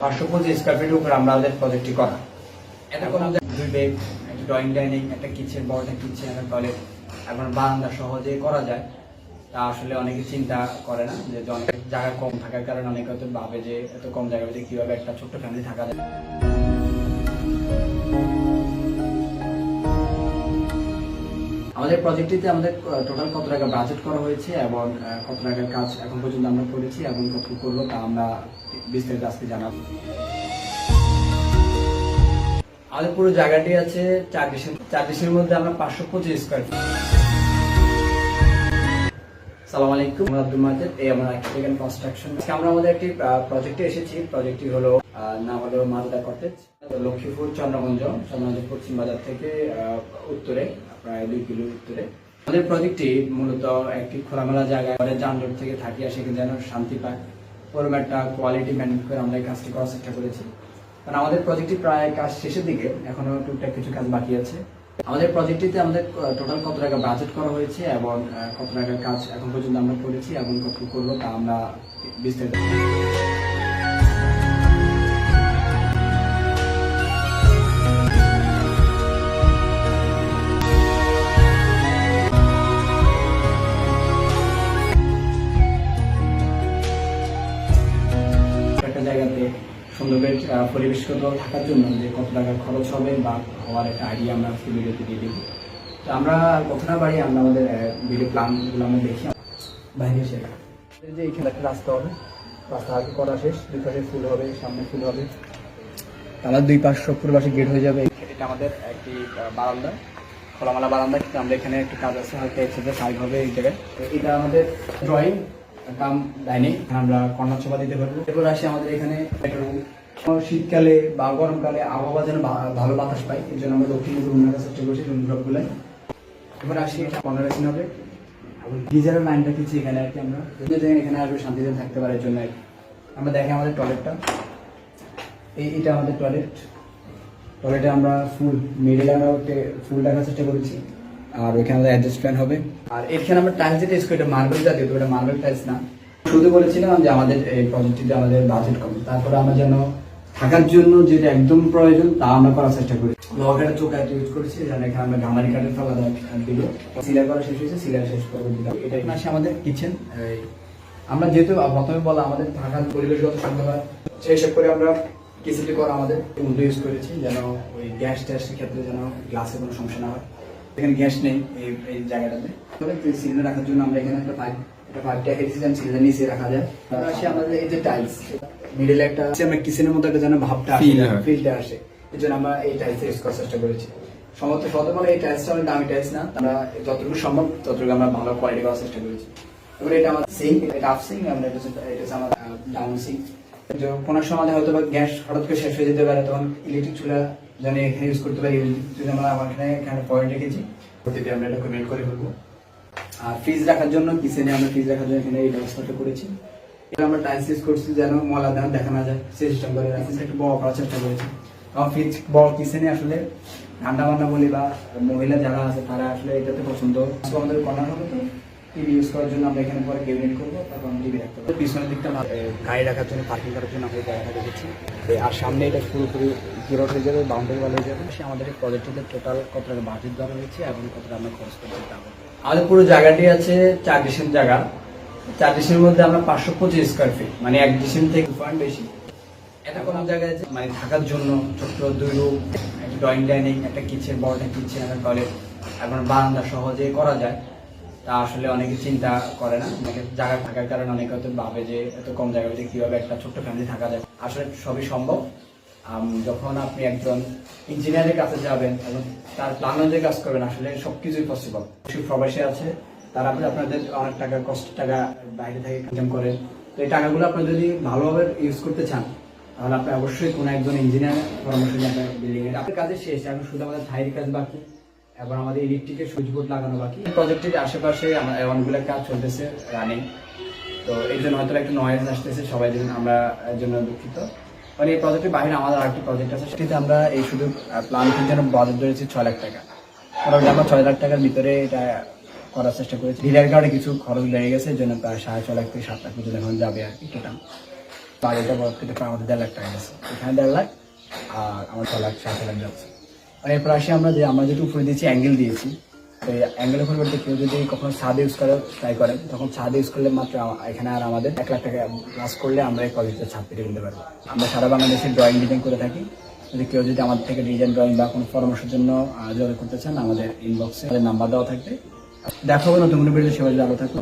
পাঁচশো আমরা আমাদের প্রজেক্টটি করা। এটা কোনো দুই একটা ড্রয়িং ডাইনিং একটা কিচেন বড় একটা কিচেন একটা টয়লেট এখন বারান্দা সহজে করা যায়, তা আসলে অনেকে চিন্তা করে না, যে অনেক জায়গা কম থাকার কারণে অনেকে হয়তো ভাবে যে এত কম জায়গা মধ্যে কীভাবে একটা ছোট্ট ফ্যামিলি থাকা যায়। আমাদের প্রজেক্টটিতে আমাদের টোটাল কত টাকা বাজেট করা হয়েছে এবং কত টাকার কাজ এখন পর্যন্ত আমরা করেছি এবং কত করব তা আমরা বিস্তারিত আজকে জানাব। আমাদের পুরো জায়গাটি আছে চার ডিসের চার ডিসের মধ্যে আমরা পাঁচশো পঁচিশ স্কোয়ার ফিট সালাম আলাইকুম। আব্দুল মাজেদ এই আমার কনস্ট্রাকশন আমরা আমাদের একটি প্রজেক্টে এসেছি। প্রজেক্টটি হলো নাম হলো মালদা কটেজ লক্ষ্মীপুর, চন্দ্রগঞ্জ চন্দ্রগঞ্জ পশ্চিম বাজার থেকে উত্তরে, প্রায় দুই কিলো উত্তরে। আমাদের প্রজেক্টটি মূলত একটি খোলামেলা জায়গায় যানজট থেকে থাকি আর সেখানে যেন শান্তি পায়। ওরকম একটা কোয়ালিটি মেনটেন করে আমরা এই কাজটি করার চেষ্টা করেছি। কারণ আমাদের প্রজেক্টটি প্রায় কাজ শেষের দিকে, এখনও টুকটাক কিছু কাজ বাকি আছে। আমাদের প্রজেক্টটিতে আমাদের টোটাল কত টাকা বাজেট করা হয়েছে এবং কত টাকার কাজ এখন পর্যন্ত আমরা করেছি এবং কত করব তা আমরা বিস্তারিত সুন্দরভাবে পরিবেশগত থাকার জন্য যে কত টাকা খরচ হবে বা হওয়ার একটা আইডিয়া আমরা আজকে ভিডিওতে দিয়ে দিব। তো আমরা কথা না বাড়ি আমরা আমাদের ভিডিও প্ল্যানগুলো আমরা দেখি। বাইরে এই যে এখানে একটা রাস্তা হবে, রাস্তা আগে করা শেষ, দুই পাশে ফুল হবে, সামনে ফুল হবে। আমার দুই পাশ সত্তর পাশে গেট হয়ে যাবে। এটা আমাদের একটি বারান্দা। খোলামেলা বারান্দা, কিন্তু আমরা এখানে একটু কাজ আছে, হয়তো একসাথে সাইড হবে এই জায়গায়। এটা আমাদের ড্রয়িং কাম ডাইনিং আমরা সোফা দিতে পারব। এরপর আসি আমাদের এখানে একটা রুম শীতকালে বা গরমকালে আবহাওয়া যেন ভালো বাতাস পাই এই জন্য আমরা দক্ষিণ রুম রাখার চেষ্টা করছি ড্রপগুলো এবার আসি এটা পনেরো রাখি হবে। এবং গিজারের লাইনটা কিছু এখানে আর কি আমরা। এখানে আসবে শান্তিতে থাকতে পারে এর জন্য আর। আমরা দেখি আমাদের টয়লেটটা এই এটা আমাদের টয়লেট টয়লেটে আমরা ফুল মিডিলে আমরা ফুল রাখার চেষ্টা করেছি। আর ওইখানে আমাদের অ্যাডজাস্ট ফ্যান হবে। আর এখানে আমরা টাইলস যেটা ইউজ করি, এটা মার্বেল জাতীয়, তো এটা মার্বেল টাইলস না। শুধু বলেছিলাম যে আমাদের এই প্রজেক্টটিতে আমাদের বাজেট কম। তারপরে আমরা যেন থাকার জন্য যেটা একদম প্রয়োজন, তা আমরা করার চেষ্টা করি লোহাকাটা চোখ একটা ইউজ করেছি যেন এখানে আমরা গামারি কাঠের ফালা দিল সিলার করা শেষ হয়েছে সিলার শেষ করে দিলাম। এটাই আসে আমাদের কিচেন আমরা যেহেতু প্রথমে বলা আমাদের থাকার পরিবেশগত থাকতে হয় সেই হিসাব করে আমরা কিচেনটি করা আমাদের উল্টো ইউজ করেছি, যেন ওই গ্যাস ট্যাসের ক্ষেত্রে যেন গ্লাসে কোনো সমস্যা না হয়। এখানে গ্যাস নেই এই জায়গাটাতে। সিলিন্ডার রাখার জন্য আমরা এখানে একটা পাইপ একটা পাইপটা এক্সিজেন সিলিন্ডার নিচে রাখা যায়। তারপর আমাদের এই যে টাইলস মিডিলে একটা আমরা কিচেনের মধ্যে একটা যেন ভাবটা আসে Feel। ফিলটা আসে। এই জন্য আমরা এই টাইলস ইউজ করার চেষ্টা করেছি। সমস্ত শতকরা এই টাইলসটা অনেক দামি টাইলস না। আমরা যতটুকু সম্ভব ততটুকু আমরা ভালো কোয়ালিটি করার চেষ্টা করেছি। এবার এটা আমার সিঙ্ক এটা আপ সিঙ্ক আমরা এটা এটা আমার ডাউন সিঙ্ক কোনো সময় হয়তো বা গ্যাস হঠাৎ করে শেষ হয়ে যেতে পারে তখন ইলেকট্রিক চুলা যেন এখানে ইউজ করতে পারি। ইলেকট্রিক চুলা আমরা আমার এখানে এখানে পয়েন্ট রেখেছি আমরা এটা কমেন্ট করে ফেলব। আর ফ্রিজ রাখার জন্য কিচেনে আমরা ফ্রিজ রাখার জন্য এখানে এই ব্যবস্থাটা করেছি। এটা আমরা টাইলস ইউজ করছি যেন ময়লা যেন দেখা না যায়। সেই সিস্টেম করে রাখছি একটু বড় করার চেষ্টা করেছি। কারণ ফ্রিজ বড় কিচেনে আসলে ঠান্ডা বান্না বলি বা মহিলা যারা আছে, তারা আসলে এটাতে পছন্দ। আমাদের কর্নার হবে তো টিভি ইউজ করার জন্য আমরা এখানে পরে ক্যাবিনেট করব, তারপর আমরা টিভি রাখতে পারব। পিছনের দিকটা গাড়ি রাখার জন্য পার্কিং করার জন্য আমরা এই জায়গাটা রেখেছি। আর সামনে এটা পুরোপুরি জিরো হয়ে যাবে বাউন্ডারি ওয়াল হয়ে যাবে। সে আমাদের প্রজেক্টটিতে টোটাল কত টাকা বাজেট দেওয়া হয়েছে এবং কত টাকা আমরা খরচ করতে তা। আমাদের পুরো জায়গাটি আছে চার ডিসের জায়গা। চার ডিসের মধ্যে আমরা পাঁচশো পঁচিশ স্কোয়ার ফিট মানে এক ডিসের থেকে পয়েন্ট বেশি। এটা কোনো জায়গায় আছে মানে থাকার জন্য ছোট্ট দুই রুম একটা ড্রয়িং ডাইনিং একটা কিচেন বড় একটা কিচেন একটা টয়লেট এখন বারান্দা সহজে করা যায়। তা আসলে অনেকে চিন্তা করে না, অনেকে জায়গা থাকার কারণে অনেকে হয়তো ভাবে যে এত কম জায়গায় যে কীভাবে একটা ছোট্ট ফ্যামিলি থাকা যায়। আসলে সবই সম্ভব। যখন আপনি একজন ইঞ্জিনিয়ারের কাছে যাবেন এবং তার প্ল্যান অনুযায়ী কাজ করবেন, আসলে সবকিছুই পসিবল প্রবাসী আছে, তারা আপনি আপনাদের অনেক টাকা কষ্ট টাকা বাইরে থেকে ইনকাম করেন। তো এই টাকাগুলো আপনি যদি ভালোভাবে ইউজ করতে চান, তাহলে আপনি অবশ্যই কোনো একজন ইঞ্জিনিয়ার পরামর্শ নিয়ে আপনার বিল্ডিং এর আপনার কাজে শেষ, এখন শুধু আমাদের থাইয়ের কাজ বাকি এবং আমাদের ইলেকট্রিকের সুইচ বোর্ড লাগানো বাকি। প্রজেক্টের আশেপাশে অনেকগুলো কাজ চলতেছে রানিং তো এই জন্য হয়তো একটু নয়েজ আসতেছে, সবাই আমরা এর জন্য দুঃখিত। মানে এই প্রজেক্টের বাইরে আমাদের আরেকটি প্রজেক্ট আছে, সেটিতে আমরা এই শুধু প্ল্যানটির জন্য বাজেট ধরেছি ছয় লাখ টাকা। কারণ আমরা ছয় লাখ টাকার ভিতরে এটা করার চেষ্টা করেছি। ডিলার কার্ডে কিছু খরচ লেগে গেছে এর জন্য প্রায় সাড়ে ছয় লাখ থেকে সাত লাখ পর্যন্ত এখন যাবে আর কি টোটাল বাজেটটা প্রায় আমাদের দেড় লাখ টাকা গেছে। এখানে দেড় লাখ আর আমার ছ লাখ সাত লাখ যাচ্ছে। আর এরপর আসে আমরা যে, আমরা যেটা উপরে দিয়েছি অ্যাঙ্গেল দিয়েছি। তো অ্যাঙ্গেলের পরিবর্তে কেউ যদি কখনো ছাদ ইউজ করে ট্রাই করেন তখন ছাদ ইউজ করলে মাত্র এখানে আর আমাদের এক লাখ টাকা প্লাস করলে আমরা এই কলেজের ছাদ পেটে কিনতে পারব। আমরা সারা বাংলাদেশে ড্রয়িং ডিজাইন করে থাকি। যদি কেউ যদি আমাদের থেকে ডিজাইন ড্রয়িং বা কোনো পরামর্শের জন্য যোগাযোগ করতে চান, আমাদের ইনবক্সে আমাদের নাম্বার দেওয়া থাকবে। দেখাবো নতুন কোনো ভিডিও সবাই আলো থাকবে।